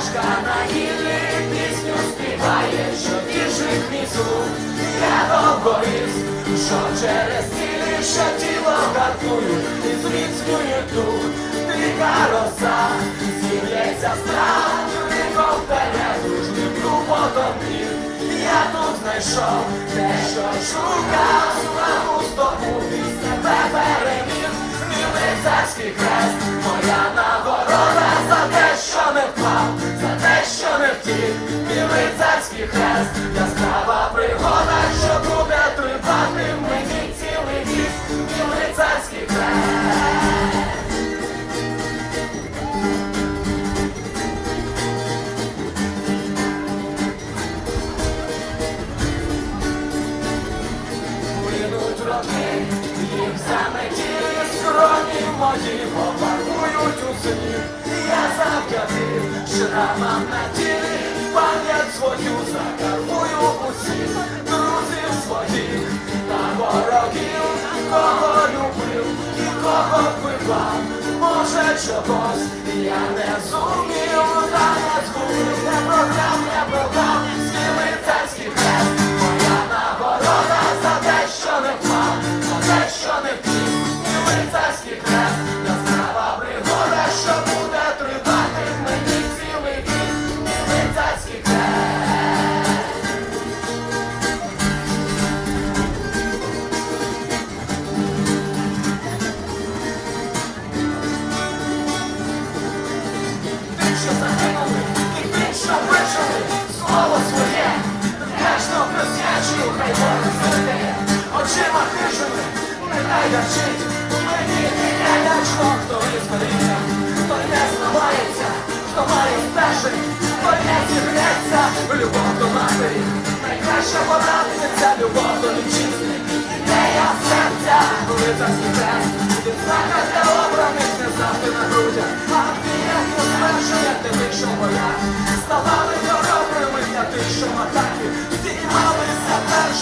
пташка на гіллі пісню співає, що мій слух. Я довгоріз, що через цілі, що тіло гартую, і зміцнює дух. Дика роса, зілється страх, тихо вперед, дружним клопотом днів. Я тут знайшов те, що шукав, лицарський хрест, яскрава пригода, що буде тривати мені цілий вік, мій лицарський хрест. Минуть роки, їх заметіли скроні мої попарують у синів. Я завдяки шрамам на тілі, пам'ять свою що слово своє, вдячно присвячую, хай Бог завжди. Очима хижими, нехай ярчить, мені не лячно, хто визволиться, хто не зламається, хто має стежить, хто не зігнеться, любов до матері, найкраща порадниця, любов до вітчизни, ідея серця, лицарський хрест,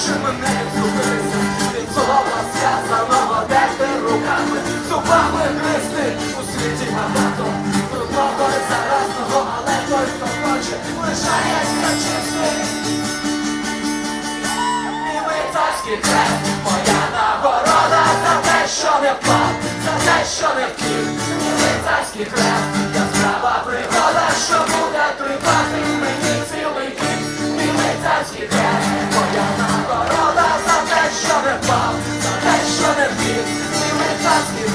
першими, не відступилися, від слова зв'язаного дерти руками, зубами гристи, у світі багато, трудного і заразного, але той, хто хоче, лишається чистий. Мій лицарський хрест, моя нагорода за те, що не впав, за те, що не втік. Мій лицарський хрест, яскрава пригода, що буде тривати. Мені цілий вік. Мій лицарський хрест, нагорода за те, що не впав, за те, що не втік. Мій лицарський